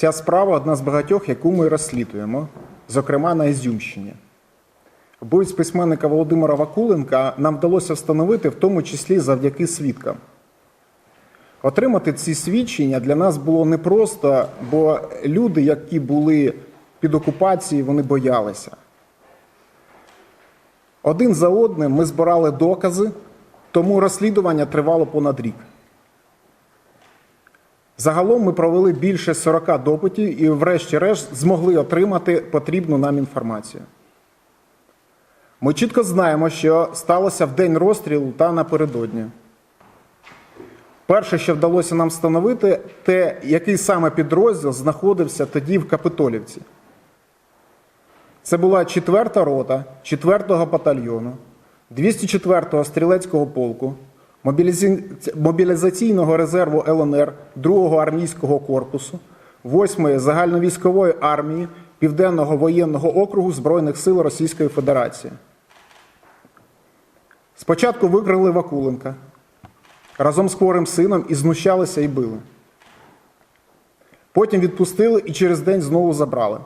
Ця справа одна з багатьох, яку ми розслідуємо, зокрема на Ізюмщині. Вбивць письменника Володимира Вакуленка нам вдалося встановити, в тому числі завдяки свідкам. Отримати ці свідчення для нас було непросто, бо люди, які були під окупацією, вони боялися. Один за одним ми збирали докази, тому розслідування тривало понад рік. Загалом ми провели більше 40 допитів і, врешті-решт, змогли отримати потрібну нам інформацію. Ми чітко знаємо, що сталося в день розстрілу та напередодні. Перше, що вдалося нам встановити, те, який саме підрозділ знаходився тоді в Капитолівці. Це була 4-та рота 4-го батальйону, 204-го стрілецького полку, мобілізаційного резерву ЛНР 2-го армійського корпусу, 8-ї загальновійськової армії Південного воєнного округу Збройних сил Російської Федерації. Спочатку викрили Вакуленка разом з хворим сином і знущалися і били. Потім відпустили і через день знову забрали.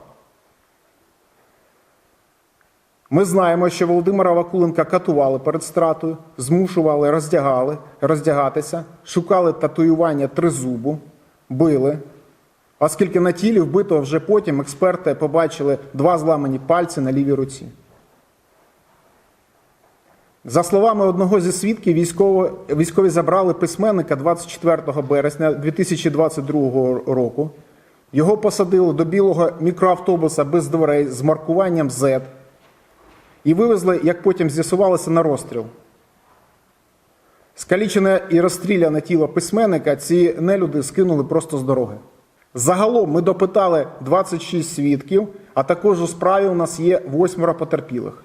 Ми знаємо, що Володимира Вакуленка катували перед стратою, змушували, роздягали, роздягатися, шукали татуювання тризубу, били. Оскільки на тілі вбитого вже потім експерти побачили два зламані пальці на лівій руці. За словами одного зі свідків, військово, військові забрали письменника 24 березня 2022 року. Його посадили до білого мікроавтобуса без дверей з маркуванням Z і вивезли, як потім з'ясувалося, на розстріл. Скалічене і розстріляне тіло письменника ці нелюди скинули просто з дороги. Загалом ми допитали 26 свідків, а також у справі у нас є восьмеро потерпілих.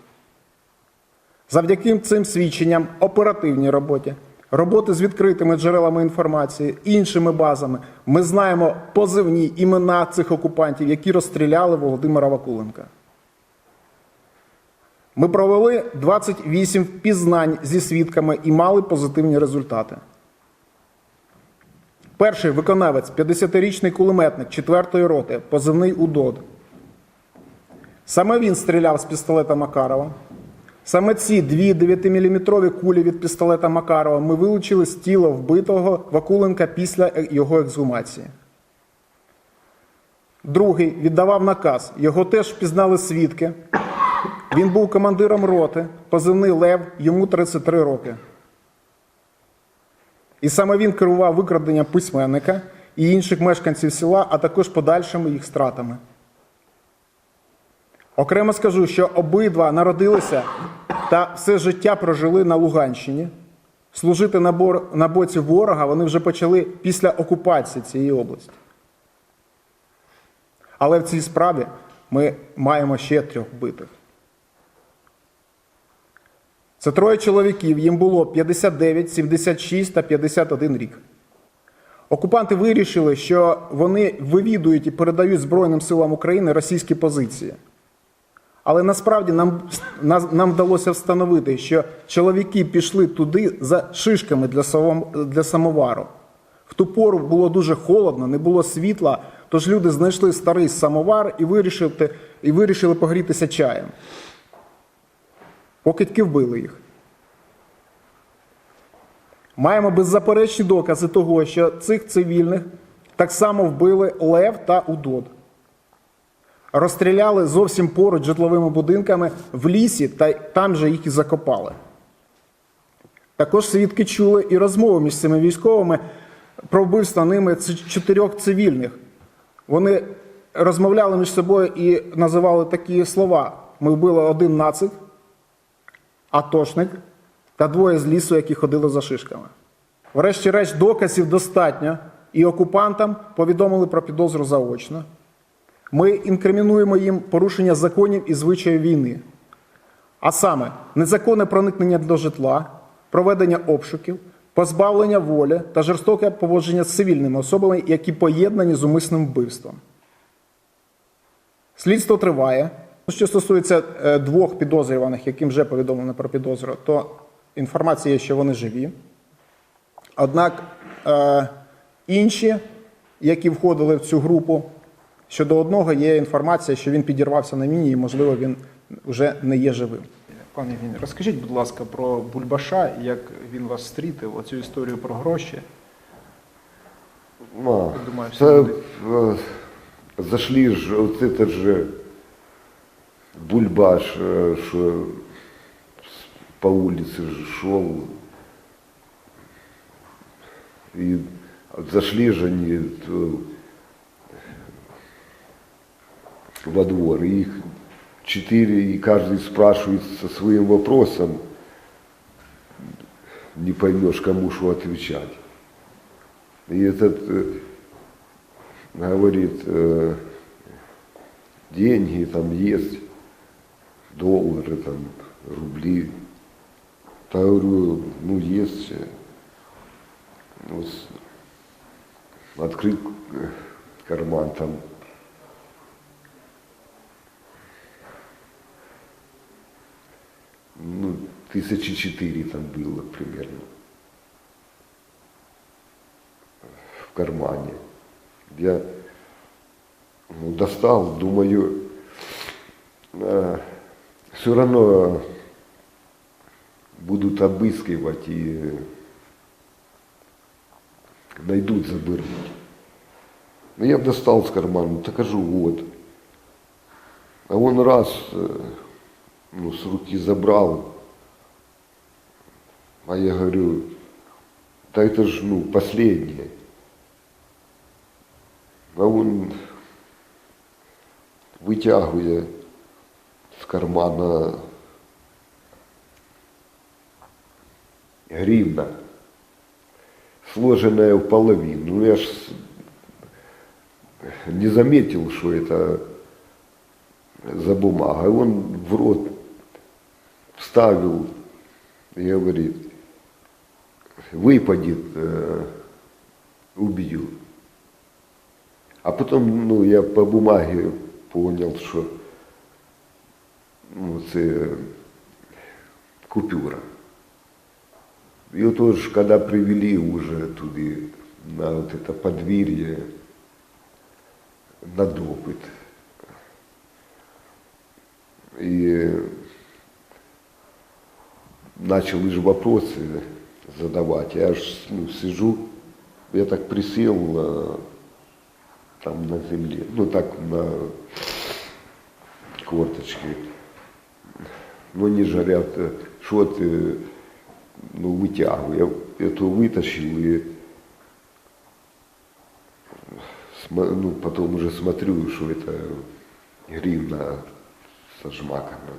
Завдяки цим свідченням, оперативній роботі, роботи з відкритими джерелами інформації, іншими базами, ми знаємо позивні імена цих окупантів, які розстріляли Володимира Вакуленка. Ми провели 28 впізнань зі свідками і мали позитивні результати. Перший виконавець 50-річний кулеметник 4-ї роти, позивний УДОД. Саме він стріляв з пістолета Макарова. Саме ці дві 9-мм кулі від пістолета Макарова ми вилучили з тіла вбитого Вакуленка після його ексгумації. Другий віддавав наказ. Його теж впізнали свідки. Він був командиром роти, позивний Лев, йому 33 роки. І саме він керував викраденням письменника і інших мешканців села, а також подальшими їх стратами. Окремо скажу, що обидва народилися та все життя прожили на Луганщині. Служити на, бор, на боці ворога вони вже почали після окупації цієї області. Але в цій справі ми маємо ще трьох вбитих. Це троє чоловіків, їм було 59, 76 та 51 рік. Окупанти вирішили, що вони вивідують і передають Збройним силам України російські позиції. Але насправді нам, нам, вдалося встановити, що чоловіки пішли туди за шишками для, для самовару. В ту пору було дуже холодно, не було світла, тож люди знайшли старий самовар і вирішили, і вирішили погрітися чаєм. Покидьки вбили їх. Маємо беззаперечні докази того, що цих цивільних так само вбили Лев та Удод. Розстріляли зовсім поруч житловими будинками в лісі та там же їх і закопали. Також свідки чули і розмови між цими військовими про вбивство ними чотирьох цивільних. Вони розмовляли між собою і називали такі слова: ми вбили один нацик, атошник та двоє з лісу, які ходили за шишками. Врешті-решт, доказів достатньо, і окупантам повідомили про підозру заочно. Ми інкримінуємо їм порушення законів і звичаїв війни, а саме незаконне проникнення до житла, проведення обшуків, позбавлення волі та жорстоке поводження з цивільними особами, які поєднані з умисним вбивством. Слідство триває. Що стосується е, двох підозрюваних, яким вже повідомлено про підозру, то інформація є, що вони живі. Однак е, інші, які входили в цю групу, Щодо одного є інформація, що він підірвався на міні і, можливо, він вже не є живим. Пане Євгеній, розкажіть, будь ласка, про Бульбаша, як він вас зустрітив, оцю історію про гроші. Я думаю, це, е, зашли ж, этот же бульбаш, що с- по улице шел. И зашли же они то, во двор, и их четыре, и каждый спрашивает со своим вопросом, не поймешь, кому что отвечать. И этот э, говорит, э, деньги там есть, доллары, там, рубли. Я говорю, ну есть. с- открыл э, карман там. Ну, тысячи четыре там было примерно. в кармане. Я ну, достал, думаю, все равно будут обыскивать и найдут заберут. Ну, я достал с кармана, докажу, вот. А он раз э, ну, с руки забрал, а я говорю, да это же, ну, последнее. А он з кармана гривна, сложенная в половину. Ну, я ж не заметил, что это за бумага. И он в рот вставил и говорит, выпадет, э, убью. А потом, ну, я по бумаге понял, що ну, це купюра. І от ж, коли привели уже туди, на вот это подвір'я, на допит. І начали же вопросы задавать. Я аж ну, сижу, я так присел э, там на земле, ну так на корточке. Ну они же говорят, э, что ты, ну вытягивай. Я эту вытащил и смо- ну, потом уже смотрю, что это гривна со жмаками.